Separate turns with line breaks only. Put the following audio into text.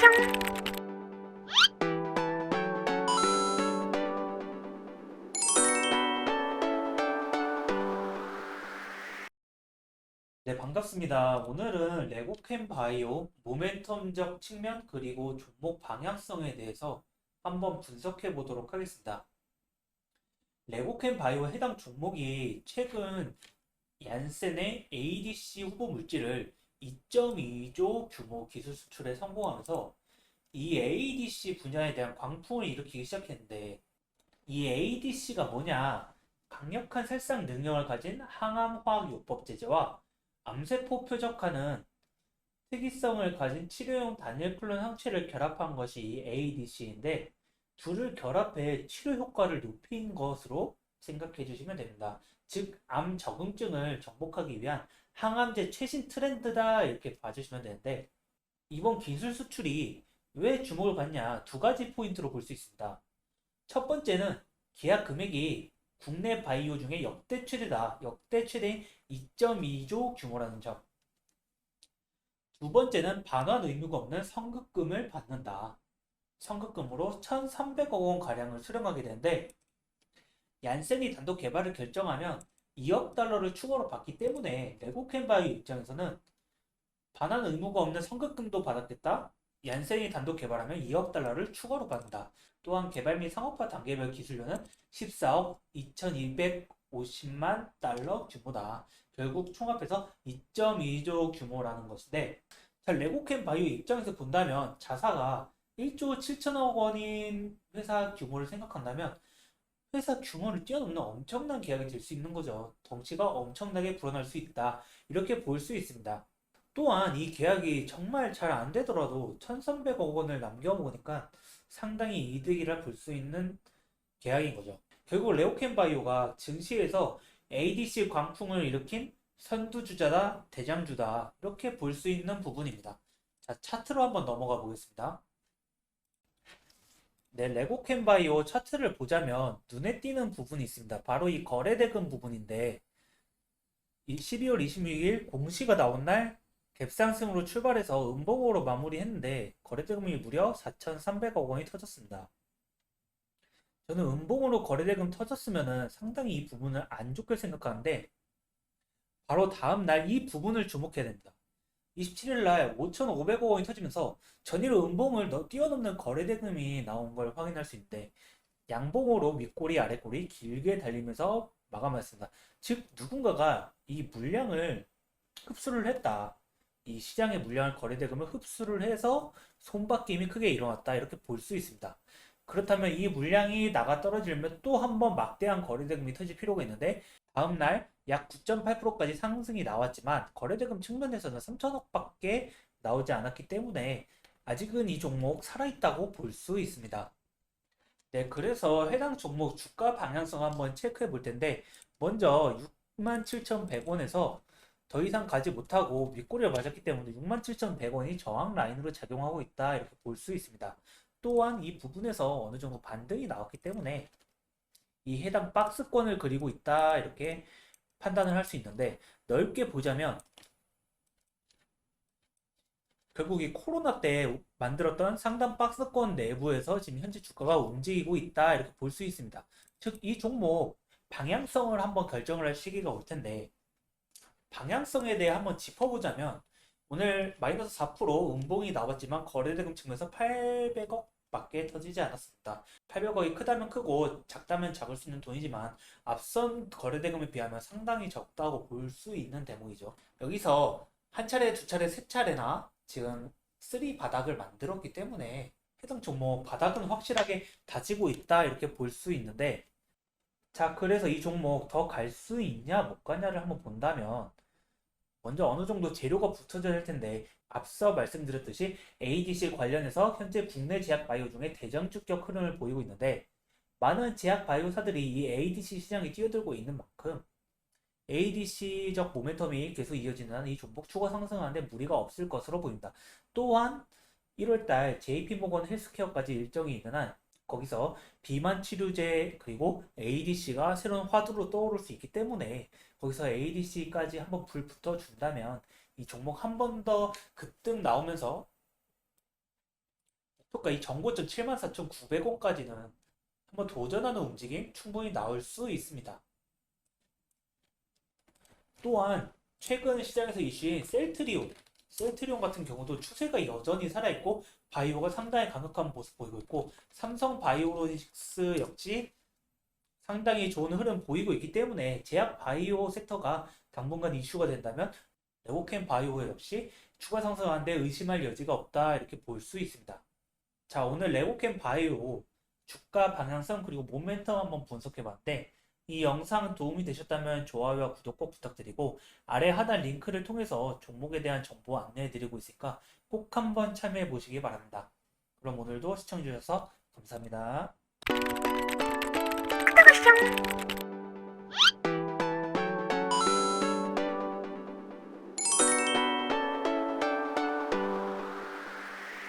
네, 반갑습니다. 오늘은 레고캠 바이오 모멘텀적 측면 그리고 종목 방향성에 대해서 한번 분석해 보도록 하겠습니다. 레고캠 바이오 해당 종목이 최근 얀센의 ADC 후보 물질을 2.2조 규모 기술 수출에 성공하면서 이 ADC 분야에 대한 광풍을 일으키기 시작했는데 이 ADC가 뭐냐? 강력한 살상 능력을 가진 항암화학요법 제제와 암세포 표적하는 특이성을 가진 치료용 단일 클론 항체를 결합한 것이 이 ADC인데 둘을 결합해 치료 효과를 높인 것으로 생각해 주시면 됩니다. 즉, 암 적응증을 정복하기 위한 항암제 최신 트렌드다 이렇게 봐주시면 되는데 이번 기술 수출이 왜 주목을 받냐 두 가지 포인트로 볼 수 있습니다. 첫 번째는 계약 금액이 국내 바이오 중에 역대 최대다. 역대 최대인 2.2조 규모라는 점. 두 번째는 반환 의무가 없는 선급금을 받는다. 선급금으로 1,300억 원 가량을 수령하게 되는데 얀센이 단독 개발을 결정하면 2억 달러를 추가로 받기 때문에 레고캔바이오 입장에서는 반환 의무가 없는 선급금도 받았겠다. 얀센이 단독 개발하면 2억 달러를 추가로 받는다. 또한 개발 및 상업화 단계별 기술료는 14억 2250만 달러 규모다. 결국 총합해서 2.2조 규모라는 것인데, 자, 레고캠 바이오 입장에서 본다면 자사가 1조 7천억 원인 회사 규모를 생각한다면 회사 규모를 뛰어넘는 엄청난 계약이 될 수 있는 거죠. 덩치가 엄청나게 불어날 수 있다. 이렇게 볼 수 있습니다. 또한 이 계약이 정말 잘 안 되더라도 1,300억 원을 남겨먹으니까 상당히 이득이라 볼 수 있는 계약인 거죠. 결국 레오켄 바이오가 증시에서 ADC 광풍을 일으킨 선두주자다, 대장주다 이렇게 볼 수 있는 부분입니다. 자, 차트로 한번 넘어가 보겠습니다. 네, 레고캠 바이오 차트를 보자면 눈에 띄는 부분이 있습니다. 바로 이 거래대금 부분인데 이 12월 26일 공시가 나온 날 갭상승으로 출발해서 음봉으로 마무리했는데 거래대금이 무려 4,300억 원이 터졌습니다. 저는 음봉으로 거래대금 터졌으면은 상당히 이 부분을 안 좋게 생각하는데 바로 다음 날 이 부분을 주목해야 됩니다. 27일 날 5,500억 원이 터지면서 전일로 음봉을 더 뛰어넘는 거래 대금이 나온 걸 확인할 수 있는데 양봉으로 윗꼬리 아랫꼬리 길게 달리면서 마감했습니다. 즉 누군가가 이 물량을 흡수를 했다. 이 시장의 물량을 거래 대금을 흡수를 해서 손바뀜이 크게 일어났다. 이렇게 볼 수 있습니다. 그렇다면 이 물량이 나가 떨어지려면 또 한 번 막대한 거래 대금이 터질 필요가 있는데 다음 날 약 9.8%까지 상승이 나왔지만 거래대금 측면에서는 3천억밖에 나오지 않았기 때문에 아직은 이 종목 살아있다고 볼 수 있습니다. 네, 그래서 해당 종목 주가 방향성 한번 체크해 볼 텐데 먼저 67,100원에서 더 이상 가지 못하고 윗꼬리를 맞았기 때문에 67,100원이 저항 라인으로 작용하고 있다 이렇게 볼 수 있습니다. 또한 이 부분에서 어느 정도 반등이 나왔기 때문에 이 해당 박스권을 그리고 있다 이렇게 판단을 할 수 있는데 넓게 보자면 결국 이 코로나 때 만들었던 상단 박스권 내부에서 지금 현재 주가가 움직이고 있다 이렇게 볼 수 있습니다. 즉 이 종목 방향성을 한번 결정을 할 시기가 올 텐데 방향성에 대해 한번 짚어보자면 오늘 마이너스 4% 음봉이 나왔지만 거래대금 측면에서 800억 밖에 터지지 않았습니다. 800억이 크다면 크고 작다면 작을 수 있는 돈이지만 앞선 거래대금에 비하면 상당히 적다고 볼 수 있는 대목이죠. 여기서 한 차례, 두 차례, 세 차례나 지금 쓰리 바닥을 만들었기 때문에 해당 종목 바닥은 확실하게 다지고 있다 이렇게 볼 수 있는데 자 그래서 이 종목 더 갈 수 있냐 못 가냐를 한번 본다면 먼저 어느 정도 재료가 붙어져야 할 텐데 앞서 말씀드렸듯이 ADC 관련해서 현재 국내 제약 바이오 중에 대장주격 흐름을 보이고 있는데 많은 제약 바이오사들이 이 ADC 시장에 뛰어들고 있는 만큼 ADC적 모멘텀이 계속 이어지는 한 이 종목 추가 상승하는데 무리가 없을 것으로 보입니다. 또한 1월달 JP모건 헬스케어까지 일정이 있는 한 거기서 비만 치료제 그리고 ADC가 새로운 화두로 떠오를 수 있기 때문에 거기서 ADC까지 한번 불 붙어 준다면 이 종목 한 번 더 급등 나오면서 그러니까 이 정고점 74,900원까지는 한번 도전하는 움직임 충분히 나올 수 있습니다. 또한 최근 시장에서 이슈인 셀트리온, 셀트리온 같은 경우도 추세가 여전히 살아있고 바이오가 상당히 강력한 모습 보이고 있고 삼성 바이오로직스 역시 상당히 좋은 흐름 보이고 있기 때문에 제약 바이오 섹터가 당분간 이슈가 된다면 레고캠 바이오 역시 추가 상승하는데 의심할 여지가 없다 이렇게 볼 수 있습니다. 자 오늘 레고캠 바이오 주가 방향성 그리고 모멘텀 한번 분석해봤는데 이 영상 도움이 되셨다면 좋아요와 구독 꼭 부탁드리고 아래 하단 링크를 통해서 종목에 대한 정보 안내해드리고 있으니까 꼭 한번 참여해 보시기 바랍니다. 그럼 오늘도 시청해주셔서 감사합니다.